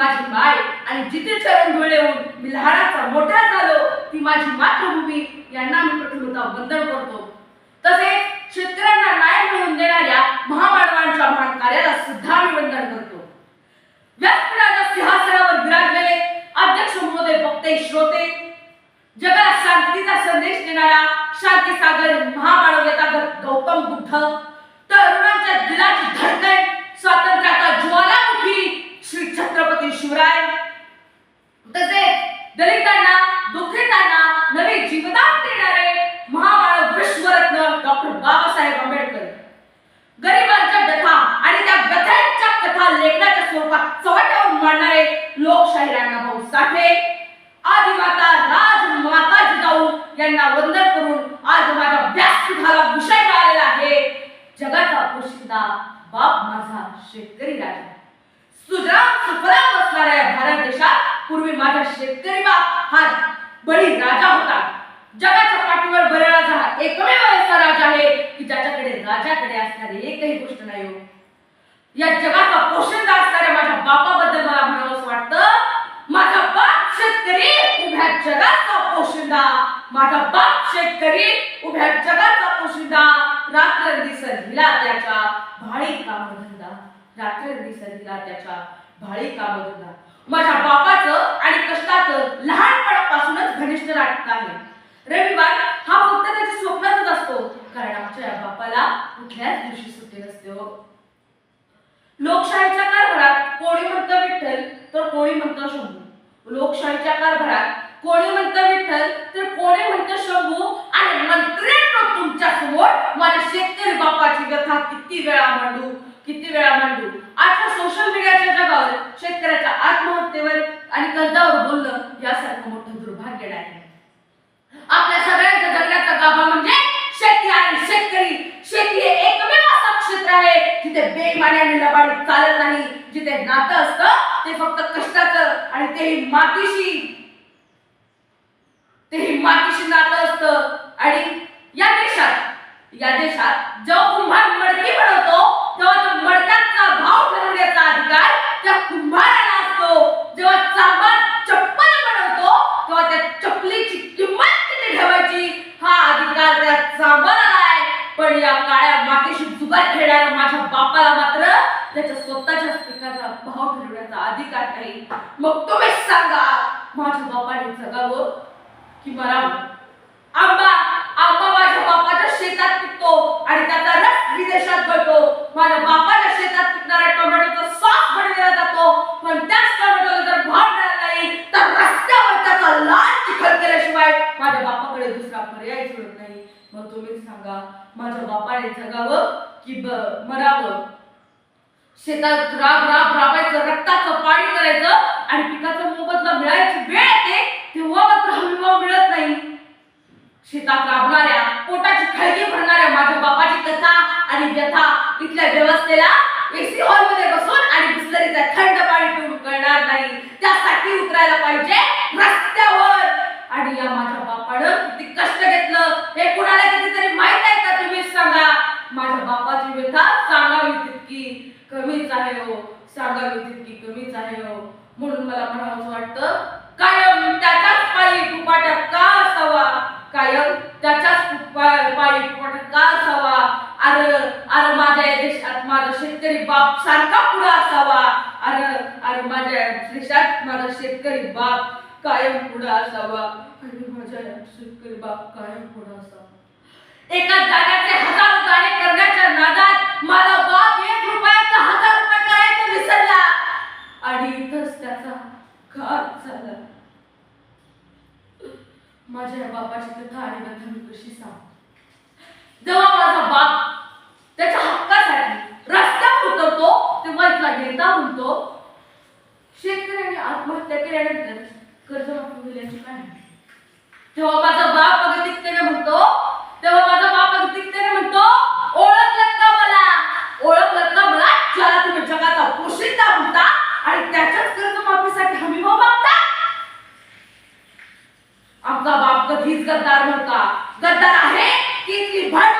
माझी बाय आणि जिथे चरण धुळेहून मी लहानाचा मोठा झालो ती माझी मातृभूमी. यांना मी प्रथमता वंदन करतो. तसेच शेतकऱ्यांना न्याय मिळवून देणाऱ्या महामानवांच्या महान कार्याला सुद्धा मी वंदन करतो. व्यासपीठाच्या सिंहासनावर विराजलेले अध्यक्ष महोदय वक्ते श्रोते जगाला शांतीचा संदेश देणारा शांती सागर महामानव गौतम बुद्ध तरुणांच्या दिलाची धडक चव्हाट्यावर लोकशाहीरांना भाऊ साठे आदिमाता राजमाता जिजाऊ यांना वंदन करून आज माझ्या व्यासपीठाला विषय मिळालेला आहे. जगाचा पोशिंदा बाप माझा शेतकरी राजा. सुजराम सुफलाम असणाऱ्या या भारत देशात पूर्वी माझा शेतकरी बाप हा बळी राजा होता. जगाच्या पाठीवर बळीराजा हा एकमेव असा राजा आहे की ज्याच्याकडे राजाकडे असणारी एकही गोष्ट नाही हो. या जगाचा पोषणदार असणाऱ्या माझ्या बापाबद्दल मला म्हणावंच वाटतं. माझा बाप शेतकरी उभ्या जगाचा पोषिंदा माझा बाप शेतकरी उभ्या जगाचा पोषिंदा रात्र दिसत हिला त्याच्या भाळी कामधंदा. रात्र दिसत हिला त्याच्या भाळी कामधंदा. माझ्या बापाचं आणि कष्टाचं लहानपणापासूनच घनिष्ठ नाटक आहे. रविवार हा फक्त त्याच्या स्वप्नातच असतो. कारण आमच्या या बापाला कुठल्याच दिवशी सुट्टी नसते हो लोकशाहीच्या कारभारात कोणी म्हणतं विठ्ठल तर कोणी म्हणतं शंभू? लोकशाहीच्या कारभारात कोणी म्हणतं विठ्ठल? तर कोणी म्हणतं शंभू? आणि मंत्र्यांना तुमच्यासमोर माझ्या शेतकरी बापाची व्यथा किती वेळा मांडू? किती वेळा मांडू आजच्या सोशल मीडियाच्या जगावर शेतकऱ्याच्या आत्महत्येवर आणि कर्जावर बोलणं यासारखं मोठं दुर्भाग्य नाही आपल्या सगळ्यांच्या जगण्याचा गाभा म्हणजे शेती आणि शेतकरी शेती हे एकमेव असं जिथे आहे जिथे लबाडी चालत नाही जिथे नातं असतं ते फक्त कष्टाचं आणि तेही मातीशी. तेही मातीशी नातं असतं. आणि या देशात या देशात जेव्हा कुंभार मडकी बनवतो तेव्हा तो मडक्याचा भाव ठरवण्याचा अधिकार त्या कुंभाराला असतो. जेव्हा चांभार चप्पल बनवतो तेव्हा त्या चपलीची किंमत किती ठेवायची. हा अधिकार त्या चांभाराला आहे. पण या काळ्या मातीशी जुगार खेळणाऱ्या माझ्या बापाला मात्र त्याच्या स्वतःच्या पिकाचा भाव ठरवण्याचा अधिकार नाही. मग तुम्हीच सांगा माझ्या बापाने जगावं की मरावं आंबा आंबा माझ्या बापाच्या शेतात पिकतो आणि त्याचा रस विदेशात गळतो माझ्या बापाच्या शेतात पिकणाऱ्या टोमॅटोचा सॉस बनवला जातो पण त्याच टोमॅटोला जर भाव मिळाला नाही तर रस्त्यावर त्याचा लाल चिखल केल्याशिवाय माझ्या बापाकडे दुसरा पर्याय सोडत नाही. मग तुम्ही सांगा माझ्या बापाने जगावं की मरावं? शेतात राब राब राबायचं रक्ताचं पाणी करायचं आणि पिकाचा मोबदला मिळायची वेळ येते तेव्हा मात्र हमीभाव मिळत नाही. शेतात राबणाऱ्या पोटाची खळगी भरणाऱ्या माझ्या बापाची कथा आणि व्यथा इथल्या व्यवस्थेला एसी हॉलमध्ये बसून आणि बिस्लरीचा थंड पाणी पिऊन कळणार नाही. त्यासाठी उतरायला पाहिजे रस्त्यावर आणि या माझ्या बापानं किती कष्ट घेतलं हे कुणाला कितीतरी माहीत आहे का तुम्हीच सांगा माझ्या बापाची व्यथा सांगावी तितकी कमीच आहे हो सांगावी तितकी कमीच आहे हो. म्हणून मला म्हणावंच वाटतं कायम त्याच्याच पायी कुपाट्या का असावा. कायम त्याच्याच पायी कुपाट्या का असावा. अरे अरे माझ्या या देशात माझा शेतकरी बाप सारखा पुढे असावा. अरे अरे माझ्या देशात माझा शेतकरी बाप कायम पुढे असावा. आणि माझ्या शेतकरी बाप कायम पुढे असावा. एका जाण्याचे हजार गाणे करण्याच्या नादात मला बाप एक रुपयाचा हजार रुपये करायचं विसरला आणि इथंच त्याचा घात झाला माझ्या या बापाची कथा आणि व्यथा मी कशी सांग जेव्हा माझा बाप त्याच्या हक्कासाठी रस्त्यावर उतरतो तेव्हा इथला नेता म्हणतो शेतकऱ्यांनी आत्महत्या केल्यानंतर कर्जमाफी होईल याची काय तेव्हा माझा बाप अगतिकतेने म्हणतो तेव्हा माझा बाप अगतिकतेने म्हणतो ओळखलं का मला? ओळखलं का मला? ज्याला तुम्ही जगाचा पोशिंदा म्हणता आणि त्याच्याच कर्जमाफीसाठी हमी भाव मागता? आमचा बाप कधीच गद्दार नव्हता. गद्दार आहे की ती भांडवलशाही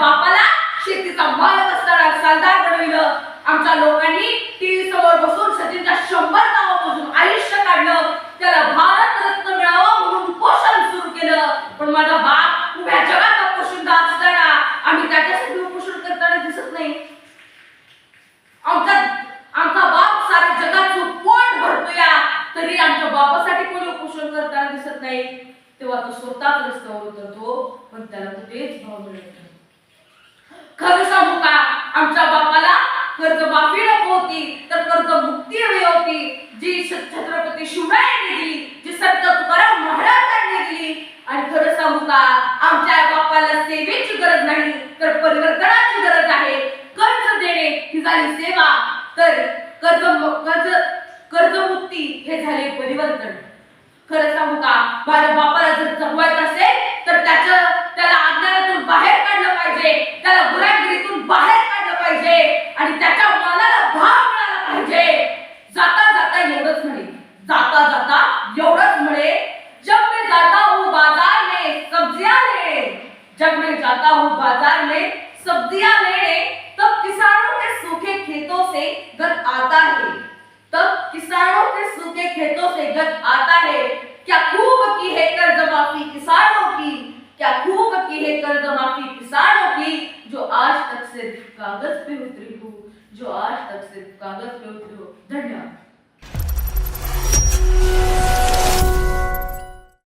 बापाला शेतीचा मालक असताना सरदार बनविलं. आमच्या लोकांनी टीव्ही समोर बसून सचिनच्या शंभर नावापासून आयुष्य काढलं. त्याला भारत रत्न मिळावं म्हणून उपोषण सुरू केलं. पण माझा बाप उभ्या जगात पोशिंदा असताना आम्ही त्याच्यासाठी उपोषण करताना दिसत नाही. आमचा आमचा बाप साऱ्या जगाचं पोट भरतोया. तरी आमच्या बापासाठी कोणी उपोषण करताना दिसत नाही. तेव्हा तो स्वतःच रस्त्यावर उतरतो पण त्याला कुठेच भाव मिळत नाही. खरं सांगू का? आमच्या बापाला कर्जमाफी नको होती. तर कर्जमुक्ती हवी होती. जी छत्रपती शिवरायांनी दिली जी संत तुकाराम महाराजांनी दिली. आणि खरं सांगू का? आमच्या बापाला सेवेची गरज नाही तर परिवर्तनाची गरज आहे. कर्ज देणे ही झाली सेवा. तर कर्ज कर्ज कर्जमुक्ती हे झाले परिवर्तन. खरं सांगू का? माझ्या बापाला जर जगवायचं असेल तर त्याच्या त्याला अज्ञानातून बाहेर पाहिजे त्याला गुलामगिरीतून बाहेर काढलं पाहिजे आणि त्याच्या मनाला भाव मिळाला पाहिजे. जाता जाता एवढंच म्हणे. जाता जाता एवढंच म्हणे. जब मैं जाता हूँ बाजार में सब्जियां लेने जब मैं जाता हूँ बाजार में सब्जियां लेने तब किसानों के सूखे खेतों से गत आता है. तब किसानों के सूखे खेतों से गत आता है. क्या खूब की है कर्ज माफी किसानों की? क्या खूब की है कर्ज माफी किसानों की जो आज तक सिर्फ कागज पे उतरी हो जो आज तक सिर्फ कागज पे उतरी हो। धन्यवाद।